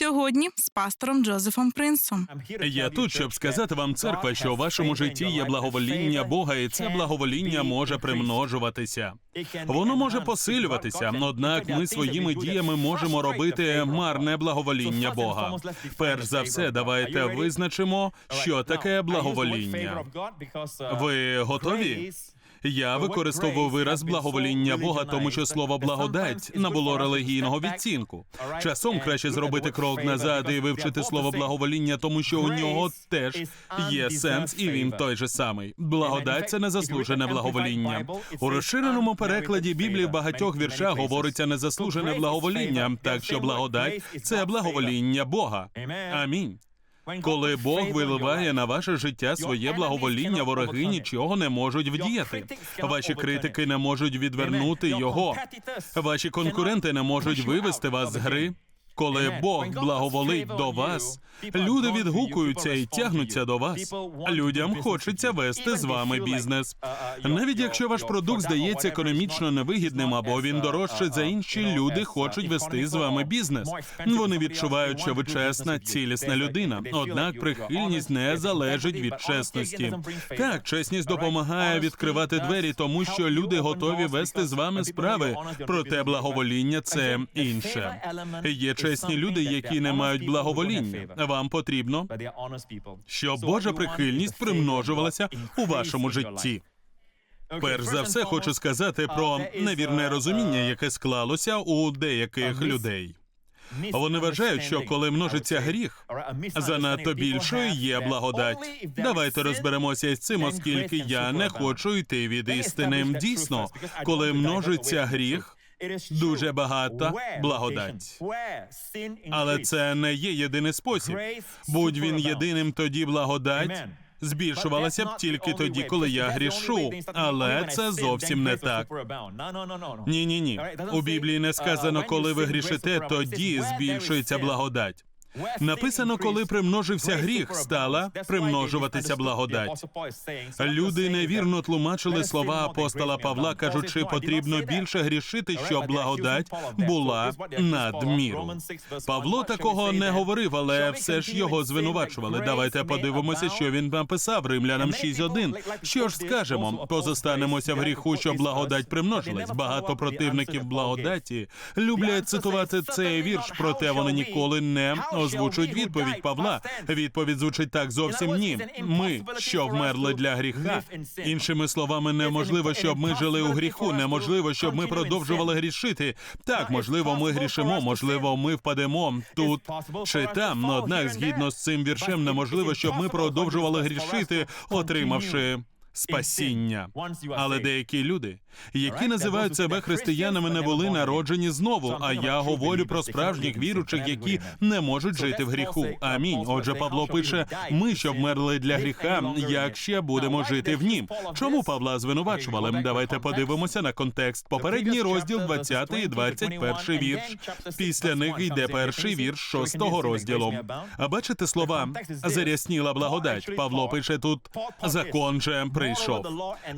Сьогодні з пастором Джозефом Принсом. Я тут, щоб сказати вам, церква, що у вашому житті є благовоління Бога, і це благовоління може примножуватися. Воно може посилюватися, однак ми своїми діями можемо робити марне благовоління Бога. Перш за все, давайте визначимо, що таке благовоління. Ви готові? Я використовую вираз благовоління Бога, тому що слово благодать набуло релігійного відцінку. Часом краще зробити крок назад і вивчити слово благовоління, тому що у нього теж є сенс, і він той же самий. Благодать це незаслужене благовоління. У розширеному перекладі Біблії в багатьох віршах говориться незаслужене благовоління, так що благодать це благовоління Бога. Амінь. Коли Бог виливає на ваше життя своє благовоління, вороги нічого не можуть вдіяти. Ваші критики не можуть відвернути його. Ваші конкуренти не можуть вивести вас з гри. Коли Бог благоволить до вас, люди відгукуються і тягнуться до вас. Людям хочеться вести з вами бізнес. Навіть якщо ваш продукт здається економічно невигідним або він дорожчий за інші, люди хочуть вести з вами бізнес. Вони відчувають, що ви чесна, цілісна людина. Однак прихильність не залежить від чесності. Так, чесність допомагає відкривати двері, тому що люди готові вести з вами справи. Проте благовоління це інше. Є чесні люди, які не мають благовоління. Вам потрібно, щоб Божа прихильність примножувалася у вашому житті. Перш за все, хочу сказати про невірне розуміння, яке склалося у деяких людей. Вони вважають, що коли множиться гріх, занадто більшою є благодать. Давайте розберемося із цим, оскільки я не хочу йти від істини. Дійсно, коли множиться гріх, дуже багата благодать. Але це не є єдиний спосіб. Будь він єдиним, тоді благодать збільшувалася б тільки тоді, коли я грішу. Але це зовсім не так. Ні, ні, ні. У Біблії не сказано, коли ви грішите, тоді збільшується благодать. Написано, коли примножився гріх, стала примножуватися благодать. Люди невірно тлумачили слова апостола Павла, кажучи, потрібно більше грішити, щоб благодать була над міру. Павло такого не говорив, але все ж його звинувачували. Давайте подивимося, що він написав Римлянам 6.1. Що ж скажемо? Позостанемося в гріху, щоб благодать примножилась. Багато противників благодаті люблять цитувати цей вірш, проте вони ніколи не озвучують відповідь Павла. Відповідь звучить так зовсім ні. Ми, що вмерли для гріха. Іншими словами, неможливо, щоб ми жили у гріху. Неможливо, щоб ми продовжували грішити. Так, можливо, ми грішимо, можливо, ми впадемо тут чи там. Но однак, згідно з цим віршем, неможливо, щоб ми продовжували грішити, отримавши. Спасіння, але деякі люди, які називають себе християнами, не були народжені знову. А я говорю про справжніх віручих, які не можуть жити в гріху. Амінь. Отже, Павло пише: ми, що вмерли для гріха, як ще будемо жити в нім. Чому Павла звинувачували? Давайте подивимося на контекст. Попередній розділ 20 і 21 вірш. Після них йде перший вірш шостого розділу. А бачите слова зарясніла благодать. Павло пише тут закон же прийшов.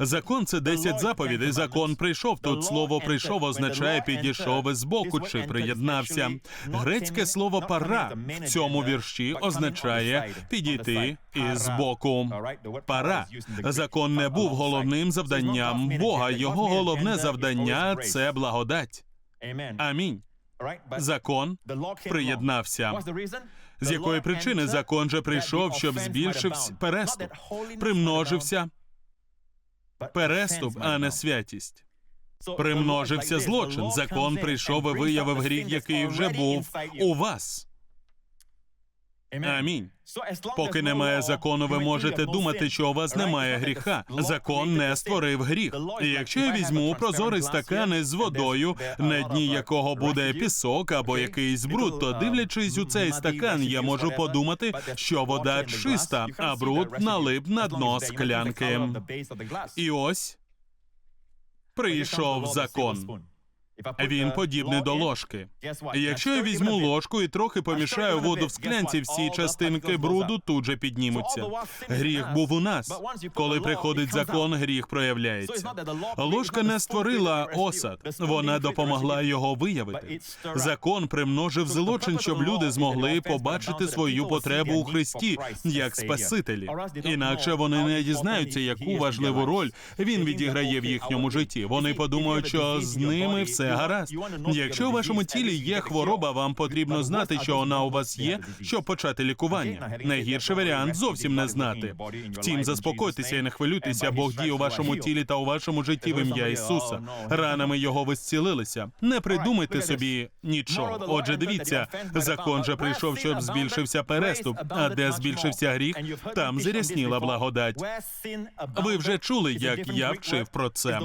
Закон це 10 заповідей. Закон прийшов. Тут слово прийшов означає підійшов із боку чи приєднався. Грецьке слово пара в цьому вірші означає підійти із боку. Пара. Закон не був головним завданням Бога. Його головне завдання це благодать. Амінь. Закон приєднався. З якої причини закон же прийшов, щоб збільшився переступ, примножився переступ, а не святість. Примножився злочин. Закон прийшов і виявив гріх, який вже був у вас. Амінь. Поки немає закону, ви можете думати, що у вас немає гріха. Закон не створив гріх. І якщо я візьму прозорий стакан із водою, на дні якого буде пісок або якийсь бруд, то дивлячись у цей стакан, я можу подумати, що вода чиста, а бруд налип на дно склянки. І ось прийшов закон. Він подібний до ложки. Якщо я візьму ложку і трохи помішаю воду в склянці, всі частинки бруду тут же піднімуться. Гріх був у нас. Коли приходить закон, гріх проявляється. Ложка не створила осад, вона допомогла його виявити. Закон примножив злочин, щоб люди змогли побачити свою потребу у Христі як Спасителі. Інакше вони не дізнаються, яку важливу роль він відіграє в їхньому житті. Вони подумають, що з ними все гаразд. Якщо у вашому тілі є хвороба, вам потрібно знати, що вона у вас є, щоб почати лікування. Найгірший варіант зовсім не знати. Втім, заспокойтеся і не хвилюйтеся, Бог діє у вашому тілі та у вашому житті в ім'я Ісуса. Ранами його ви зцілилися. Не придумайте собі нічого. Отже, дивіться, закон же прийшов, щоб збільшився переступ. А де збільшився гріх, там зарясніла благодать. Ви вже чули, як я вчив про це.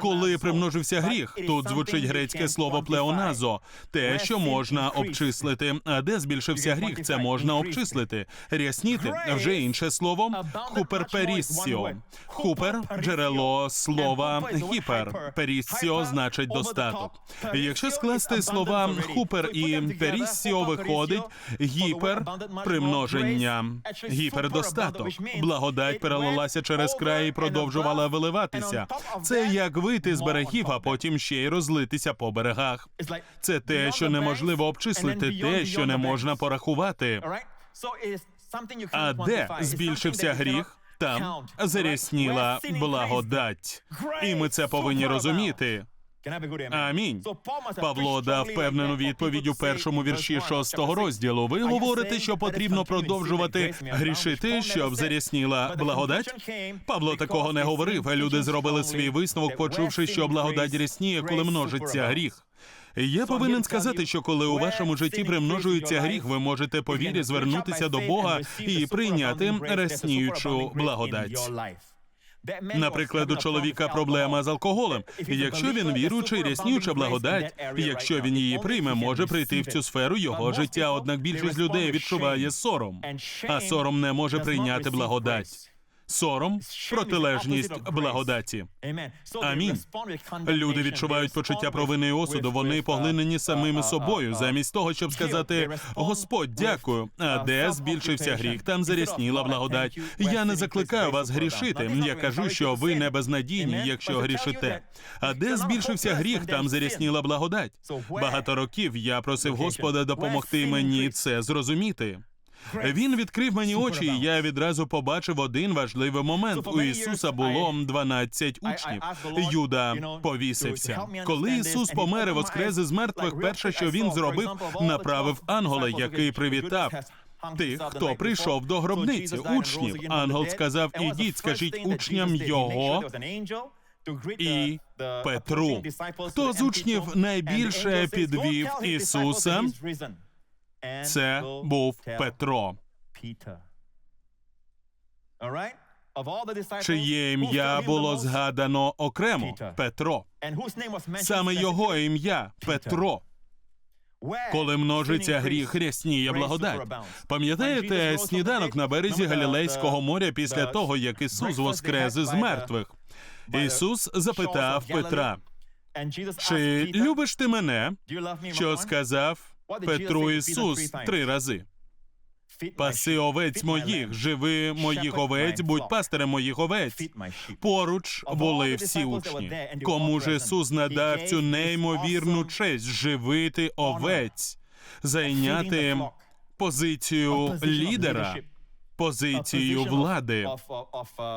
Коли примножився гріх, тут звучить грецьке слово плеоназо, те, що можна обчислити. А де збільшився гріх, це можна обчислити. Рясніти вже інше слово хуперперіссіо. Хупер джерело слова гіпер. Періссіо значить достаток. Якщо скласти слова хупер і періссіо, виходить гіпер примноження, гіпердостаток. Благодать перелилася через край і продовжувала виливатися. Це як вийти з берегів, а потім ще й розлитися по берегах. Це те, що неможливо обчислити, те, що не можна порахувати. А де збільшився гріх? Там зарясніла благодать. І ми це повинні розуміти. Амінь. Павло дав певнену відповідь у першому вірші шостого розділу. Ви говорите, що потрібно продовжувати грішити, щоб зарясніла благодать? Павло такого не говорив. Люди зробили свій висновок, почувши, що благодать рясніє, коли множиться гріх. Я повинен сказати, що коли у вашому житті примножується гріх, ви можете по вірі звернутися до Бога і прийняти рясніючу благодать. Наприклад, у чоловіка проблема з алкоголем. Якщо він віруючий, ряснюча благодать, якщо він її прийме, може прийти в цю сферу його життя. Однак більшість людей відчуває сором, а сором не може прийняти благодать. Сором протилежність благодаті. Амінь. Люди відчувають почуття провини і осуду. Вони поглинені самими собою, замість того, щоб сказати Господь, дякую. А де збільшився гріх, там зарясніла благодать. Я не закликаю вас грішити. Я кажу, що ви не безнадійні, якщо грішите. А де збільшився гріх, там зарясніла благодать. Багато років я просив Господа допомогти мені це зрозуміти. Він відкрив мені очі, і я відразу побачив один важливий момент. У Ісуса було 12 учнів. Юда повісився. Коли Ісус помер і воскрес із мертвих, перше, що він зробив, направив ангела, який привітав. Тих, хто прийшов до гробниці, учнів. Ангел сказав: ідіть, скажіть учням його і Петру. Хто з учнів найбільше підвів Ісуса? Це був Петро. Чиє ім'я було згадано окремо Петро. Саме його ім'я Петро. Коли множиться гріх, рясніє благодать. Пам'ятаєте сніданок на березі Галілейського моря після того, як Ісус воскрес із мертвих? Ісус запитав Петра: Чи любиш ти мене? Що сказав Петру Ісус три рази? Паси овець моїх, живи моїх овець, будь пастирем моїх овець. Поруч були всі учні. Кому ж Ісус надав цю неймовірну честь живити овець, зайняти позицію лідера, позицію влади,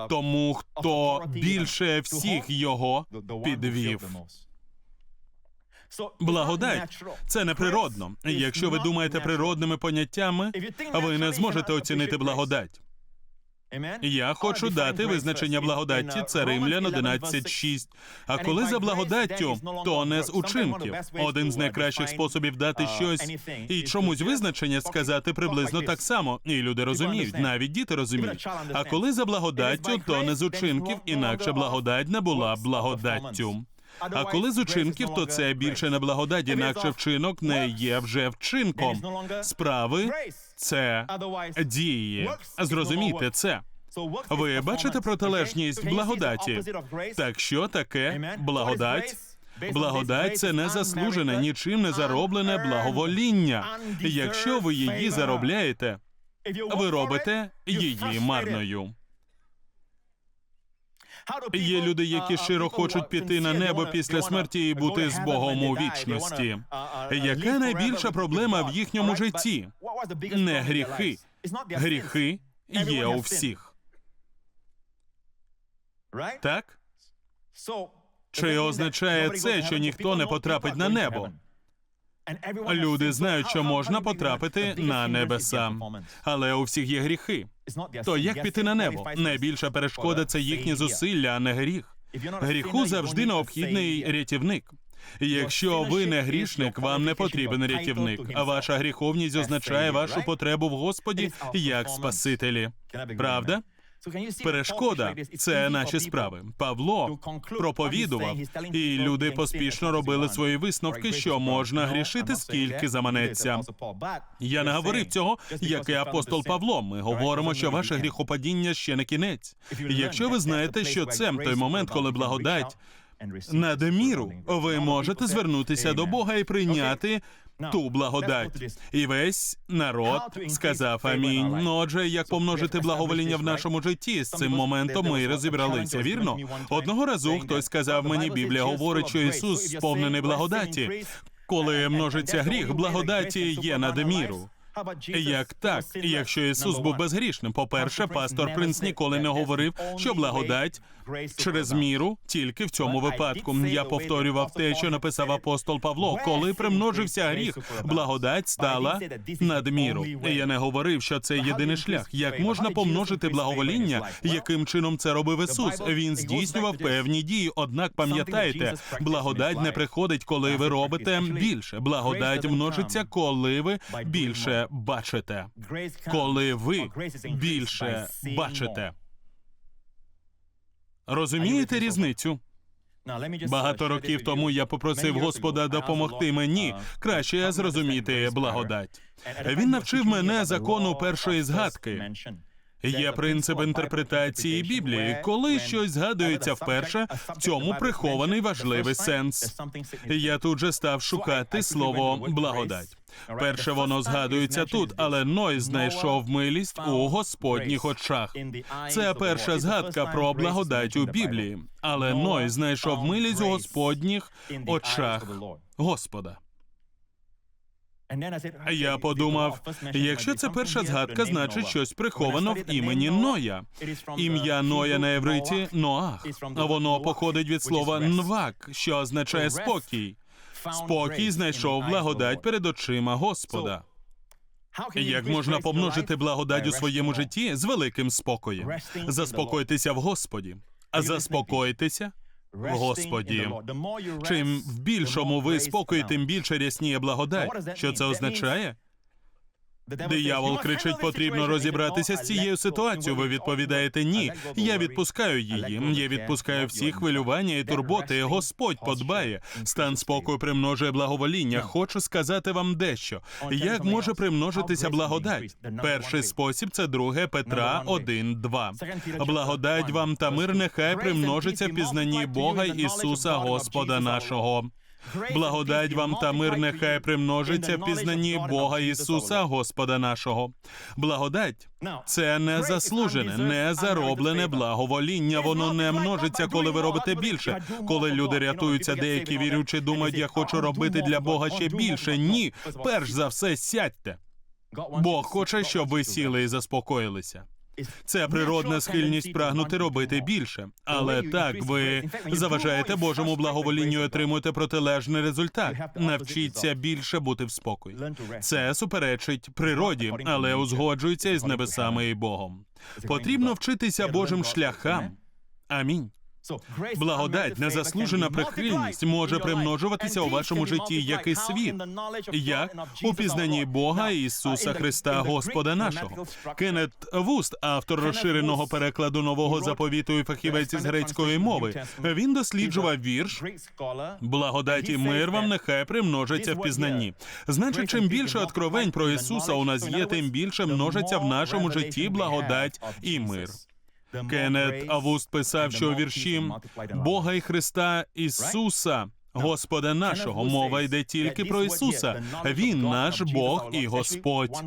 тому хто більше всіх його підвів. Благодать це неприродно. Якщо ви думаєте природними поняттями, ви не зможете оцінити благодать. Я хочу дати визначення благодатті. Це Римлян 11.6. А коли за благодаттю, то не з учинків. Один з найкращих способів дати щось і чомусь визначення сказати приблизно так само. І люди розуміють, навіть діти розуміють. А коли за благодаттю, то не з учинків, інакше благодать не була благодаттю. А коли з учинків, то це більше не благодать, інакше вчинок не є вже вчинком. Справи це дії. Зрозумійте це. Ви бачите протилежність благодаті? Так що таке благодать? Благодать це незаслужене, нічим не зароблене благовоління. Якщо ви її заробляєте, ви робите її марною. Є люди, які щиро хочуть піти на небо після смерті і бути з Богом у вічності. Яка найбільша проблема в їхньому житті? Не гріхи. Гріхи є у всіх. Так? Чи означає це, що ніхто не потрапить на небо? Люди знають, що можна потрапити на небеса, але у всіх є гріхи. То як піти на небо? Найбільша перешкода це їхні зусилля, а не гріх. Гріху завжди необхідний рятівник. Якщо ви не грішник, вам не потрібен рятівник. А ваша гріховність означає вашу потребу в Господі як Спасителі. Правда? Перешкода це наші справи. Павло проповідував, і люди поспішно робили свої висновки, що можна грішити скільки заманеться. Я не говорив цього, як і апостол Павло. Ми говоримо, що ваше гріхопадіння ще не кінець. Якщо ви знаєте, що це той момент, коли благодать надміру, ви можете звернутися до Бога і прийняти ту благодать. І весь народ сказав амінь. Ну, отже, як помножити благовоління в нашому житті? З цим моментом ми розібралися. Вірно? Одного разу хтось сказав мені, Біблія говорить, що Ісус сповнений благодаті. Коли множиться гріх, благодаті є надміру. Як так, якщо Ісус був безгрішним? По-перше, пастор Принц ніколи не говорив, що благодать через міру тільки в цьому випадку. Я повторював те, що написав апостол Павло. Коли примножився гріх, благодать стала надміру. Я не говорив, що це єдиний шлях. Як можна помножити благовоління? Яким чином це робив Ісус? Він здійснював певні дії. Однак пам'ятайте, благодать не приходить, коли ви робите більше. Благодать множиться, коли ви більше бачите. Коли ви більше бачите. Розумієте різницю? Багато років тому я попросив Господа допомогти мені краще зрозуміти благодать. Він навчив мене закону першої згадки. Є принцип інтерпретації Біблії. Коли щось згадується вперше, в цьому прихований важливий сенс. Я тут же став шукати слово благодать. Перше воно згадується тут, але Ной знайшов милість у Господніх очах. Це перша згадка про благодать у Біблії, але Ной знайшов милість у Господніх очах Господа. Я подумав, якщо це перша згадка, значить щось приховано в імені Ноя. Ім'я Ноя на євриті Ноах. Воно походить від слова нвак, що означає спокій. Спокій знайшов благодать перед очима Господа. Як можна помножити благодать у своєму житті з великим спокоєм? Заспокойтеся в Господі. А заспокойтеся в Господі. Чим в більшому ви спокій, тим більше рясніє благодать. Що це означає? Диявол кричить, потрібно розібратися з цією ситуацією. Ви відповідаєте ні. Я відпускаю її. Я відпускаю всі хвилювання і турботи. Господь подбає. Стан спокою примножує благовоління. Хочу сказати вам дещо. Як може примножитися благодать? Перший спосіб це друге Петра 1.2. Благодать вам та мир нехай примножиться в пізнанні Бога Ісуса Господа нашого. Благодать вам та мир нехай примножиться в пізнанні Бога Ісуса, Господа нашого. Благодать це не заслужене, не зароблене благовоління. Воно не множиться, коли ви робите більше. Коли люди рятуються, деякі вірючі думають, я хочу робити для Бога ще більше. Ні, перш за все, сядьте. Бог хоче, щоб ви сіли і заспокоїлися. Це природна схильність прагнути робити більше. Але так ви заважаєте Божому благоволінню і отримуєте протилежний результат. Навчіться більше бути в спокої. Це суперечить природі, але узгоджується із небесами і Богом. Потрібно вчитися Божим шляхам. Амінь. Благодать, незаслужена прихильність може примножуватися у вашому житті, як і світ, як у пізнанні Бога Ісуса Христа, Господа нашого. Кеннет Вуст, автор розширеного перекладу нового заповіту і фахівець із грецької мови, він досліджував вірш Благодать і мир вам нехай примножиться в пізнанні. Значить, чим більше откровень про Ісуса у нас є, тим більше множиться в нашому житті благодать і мир. Кеннет Авуст писав, що у вірші Бога і Христа Ісуса Господа нашого. Мова йде тільки про Ісуса. Він наш Бог і Господь.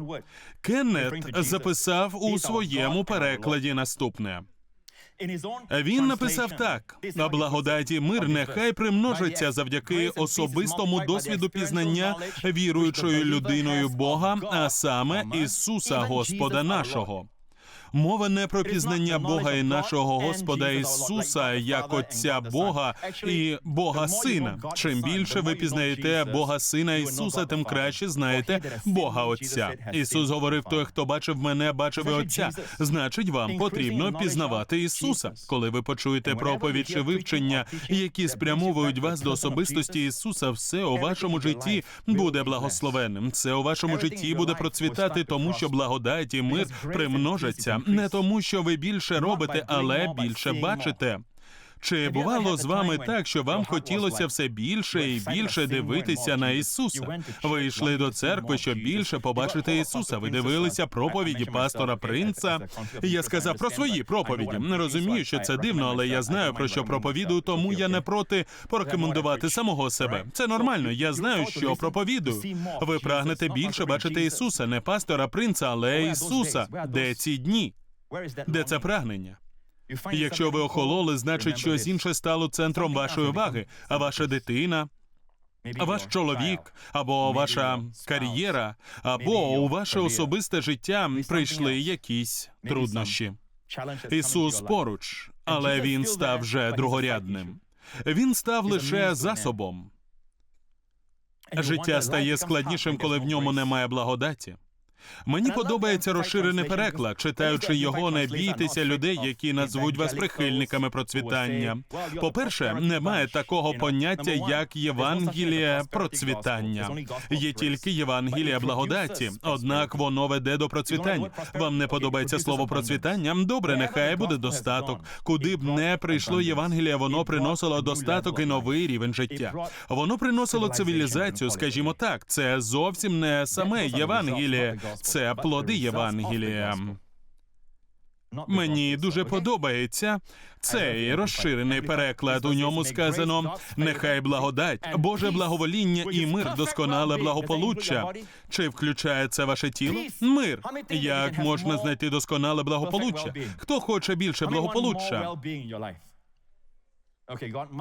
Кеннет записав у своєму перекладі наступне. Він написав так: на благодаті мир нехай примножиться завдяки особистому досвіду пізнання віруючою людиною Бога, а саме Ісуса Господа нашого. Мова не про пізнання Бога і нашого Господа Ісуса як Отця Бога і Бога Сина. Чим більше ви пізнаєте Бога Сина Ісуса, тим краще знаєте Бога Отця. Ісус говорив: той, хто бачив мене, бачив і Отця. Значить, вам потрібно пізнавати Ісуса. Коли ви почуєте проповідь чи вивчення, які спрямовують вас до особистості Ісуса, все у вашому житті буде благословенним. Це у вашому житті буде процвітати, тому що благодать і мир примножаться не тому, що ви більше робите, але більше бачите. Чи бувало з вами так, що вам хотілося все більше і більше дивитися на Ісуса? Ви йшли до церкви, щоб більше побачити Ісуса. Ви дивилися проповіді пастора Принца. Я сказав про свої проповіді. Не розумію, що це дивно, але я знаю про що проповідую, тому я не проти порекомендувати самого себе. Це нормально. Я знаю, що проповідую. Ви прагнете більше бачити Ісуса, не пастора Принца, але Ісуса. Де ці дні? Де це прагнення? Якщо ви охололи, значить щось інше стало центром вашої уваги, а ваша дитина, а ваш чоловік, або ваша кар'єра, або у ваше особисте життя прийшли якісь труднощі. Ісус поруч, але він став вже другорядним. Він став лише засобом. Життя стає складнішим, коли в ньому немає благодаті. Мені подобається розширений переклад. Читаючи його, не бійтеся людей, які назвуть вас прихильниками процвітання. По-перше, немає такого поняття, як Євангелія процвітання. Є тільки Євангелія благодаті, однак воно веде до процвітання. Вам не подобається слово процвітання? Добре, нехай буде достаток. Куди б не прийшло Євангелія, воно приносило достаток і новий рівень життя. Воно приносило цивілізацію, скажімо так. Це зовсім не саме Євангеліє. Це плоди Євангелія. Мені дуже подобається цей розширений переклад. У ньому сказано: нехай благодать, Боже благовоління і мир, досконале благополуччя. Чи включає це ваше тіло? Мир. Як можна знайти досконале благополуччя? Хто хоче більше благополуччя?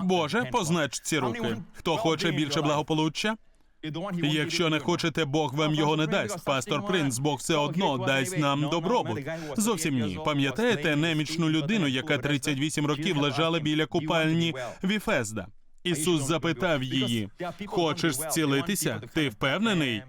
Боже, познач ці руки. Хто хоче більше благополуччя? Якщо не хочете, Бог вам його не дасть. Пастор Принц, Бог все одно дасть нам добробут. Зовсім ні. Пам'ятаєте немічну людину, яка 38 років лежала біля купальні Віфезда? Ісус запитав її: Хочеш зцілитися? Ти впевнений?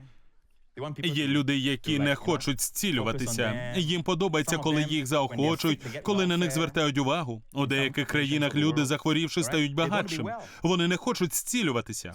Є люди, які не хочуть зцілюватися. Їм подобається, коли їх заохочують, коли на них звертають увагу. У деяких країнах люди, захворівши, стають багатшими. Вони не хочуть зцілюватися.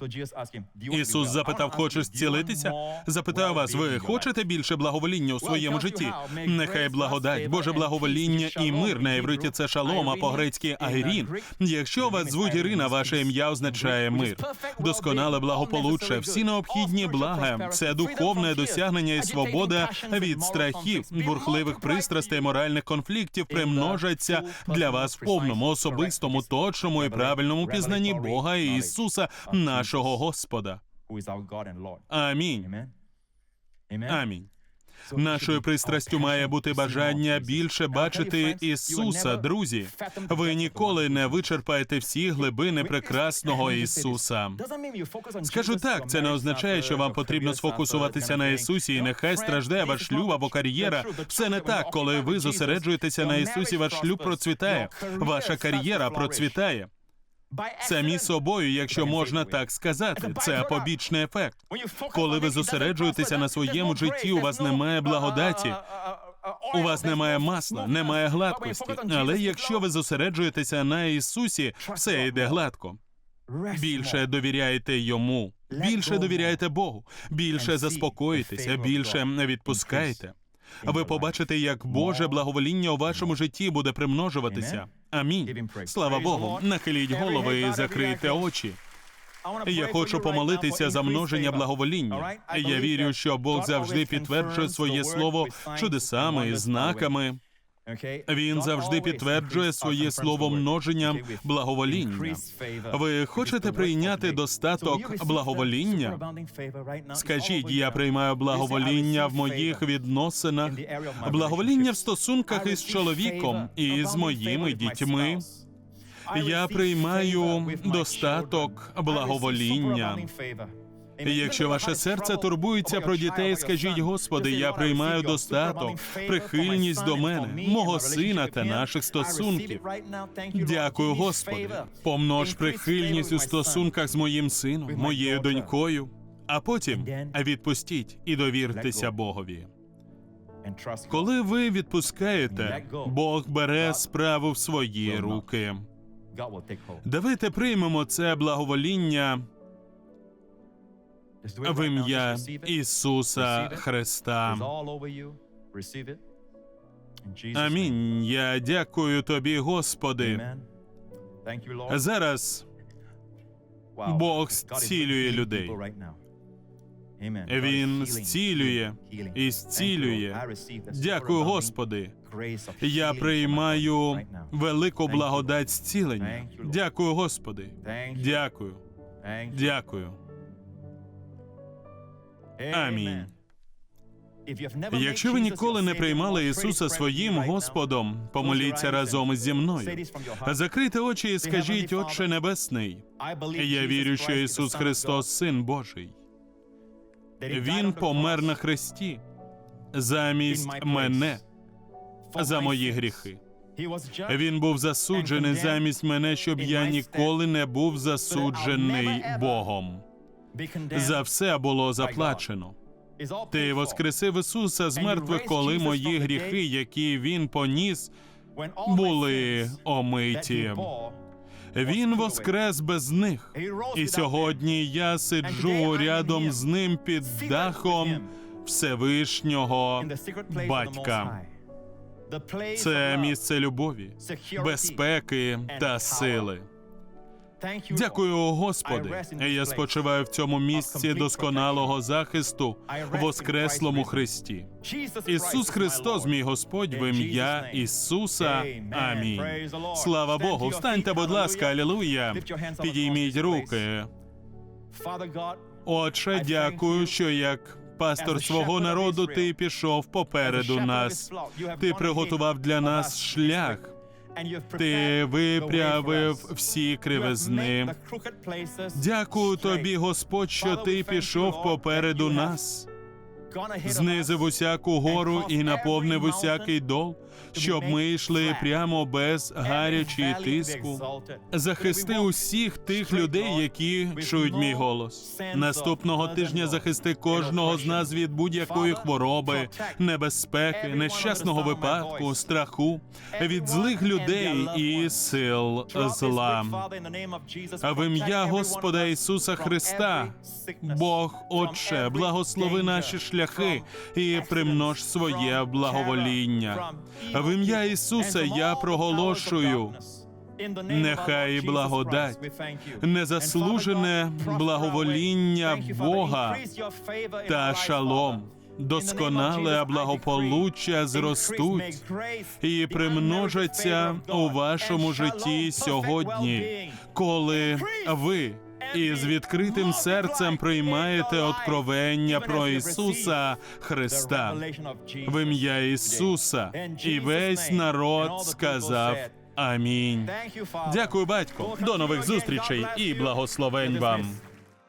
Ісус запитав: Хочеш зцілитися? Запитав вас, ви хочете більше благовоління у своєму житті? Нехай благодать, Боже благовоління і мир на євриті це шалом, а по-грецьки агірін. Якщо вас звуть Ірина, ваше ім'я означає мир. Досконале благополуччя, всі необхідні блага. Це духовне досягнення і свобода від страхів, бурхливих пристрастей, моральних конфліктів примножаться для вас в повному, особистому, точному і правильному пізнанні Бога і Ісуса, нашого Господа. Амінь. Амінь. Нашою пристрастю має бути бажання більше бачити Ісуса, друзі. Ви ніколи не вичерпаєте всі глибини прекрасного Ісуса. Скажу так, це не означає, що вам потрібно сфокусуватися на Ісусі, і нехай страждає ваш шлюб або кар'єра. Все не так, коли ви зосереджуєтеся на Ісусі, ваш шлюб процвітає, ваша кар'єра процвітає. Самі собою, якщо можна так сказати, це побічний ефект. Коли ви зосереджуєтеся на своєму житті, у вас немає благодаті. У вас немає масла, немає гладкості. Але якщо ви зосереджуєтеся на Ісусі, все йде гладко. Більше довіряєте йому, більше довіряєте Богу, більше заспокоїтеся, більше відпускаєте. Ви побачите, як Боже благовоління у вашому житті буде примножуватися. Амінь. Слава Богу. Нахиліть голови і закрийте очі. Я хочу помолитися за множення благовоління. Я вірю, що Бог завжди підтверджує своє слово чудесами і знаками. Він завжди підтверджує своє слово множенням благовоління. Ви хочете прийняти достаток благовоління? Скажіть, я приймаю благовоління в моїх відносинах, благовоління в стосунках із чоловіком і з моїми дітьми. Я приймаю достаток благовоління. Якщо ваше серце турбується про дітей, скажіть, Господи, я приймаю достаток, прихильність до мене, мого сина та наших стосунків. Дякую, Господи. Помнож прихильність у стосунках з моїм сином, моєю донькою, а потім відпустіть і довіртеся Богові. Коли ви відпускаєте, Бог бере справу в свої руки. Давайте приймемо це благовоління в ім'я Ісуса Христа. Амінь. Я дякую тобі, Господи. Зараз Бог зцілює людей. Він зцілює і зцілює. Дякую, Господи. Я приймаю велику благодать зцілення. Дякую, Господи. Дякую. Дякую. Амінь. Якщо ви ніколи не приймали Ісуса своїм Господом, помоліться разом зі мною. Закрийте очі і скажіть, Отче Небесний, я вірю, що Ісус Христос, Син Божий. Він помер на хресті замість мене за мої гріхи. Він був засуджений замість мене, щоб я ніколи не був засуджений Богом. За все було заплачено. Ти воскресив Ісуса з мертвих, коли мої гріхи, які він поніс, були омиті. Він воскрес без них. І сьогодні я сиджу рядом з ним під дахом Всевишнього батька. Це місце любові, безпеки та сили. Дякую, Господи. Я спочиваю в цьому місці досконалого захисту в Воскреслому Христі. Ісус Христос, мій Господь, в ім'я Ісуса. Амінь. Слава Богу. Встаньте, будь ласка, алілуя. Підійміть руки. Отче, дякую, що як пастор свого народу ти пішов попереду нас. Ти приготував для нас шлях. Ти виправив всі кривизни. Дякую тобі, Господь, що ти пішов попереду нас. Знизив усяку гору і наповнив усякий дол, щоб ми йшли прямо без гарячі тиску. Захисти усіх тих людей, які чують мій голос. Наступного тижня захисти кожного з нас від будь-якої хвороби, небезпеки, нещасного випадку, страху, від злих людей і сил зла. А в ім'я Господа Ісуса Христа, Бог Отче, благослови наші шляхи і примнож своє благовоління. В ім'я Ісуса я проголошую. Нехай благодать, незаслужене благовоління Бога та шалом, досконале благополуччя зростуть і примножаться у вашому житті сьогодні, коли ви із відкритим серцем приймаєте откровення про Ісуса Христа в ім'я Ісуса, і весь народ сказав Амінь. Дякую, батько. До нових зустрічей і благословень вам.